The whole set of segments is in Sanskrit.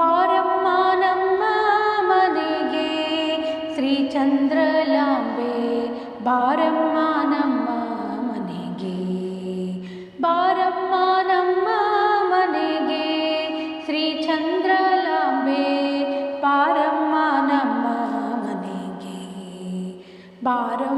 पारम्मानं मानम् श्रीचन्द्रलाम्बे श्रीचन्द्र लाबे बारं मानम्नेगे बारम्मानम् मनेगे श्रीचन्द्र लाबे पारं मानम्नेगे बारं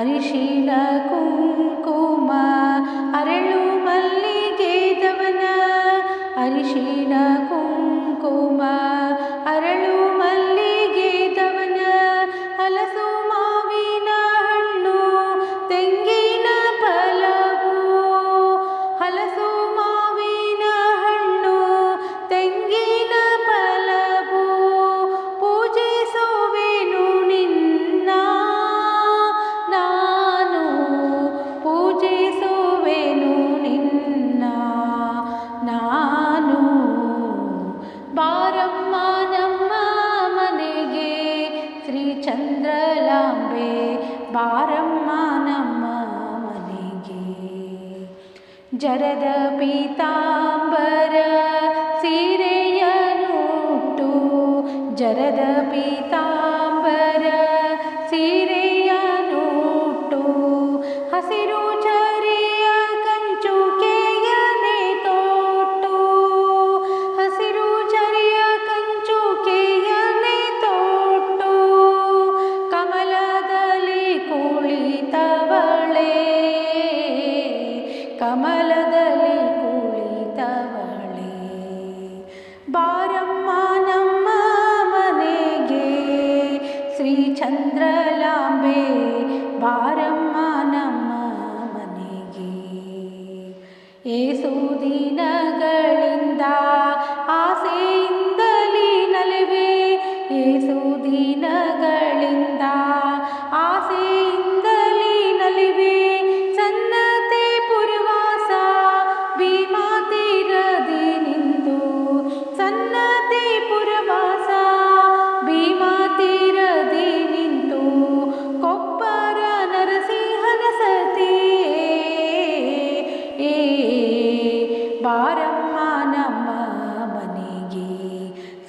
हरिशीलकुम् ಕರೆ ಬಾರಮ್ಮ ಮನೆಗೆ ಜರದ ಪೀತಾಂಬರ ಕಮಲದಲ್ಲಿ बारं ಮನೆಗೆ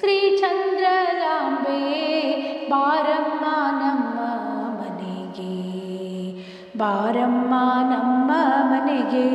ಶ್ರೀಚಂದ್ರಲಾಂಬೆ लाम्बे ನಮ್ಮ ಮನೆಗೆ मनेगे ನಮ್ಮ ಮನೆಗೆ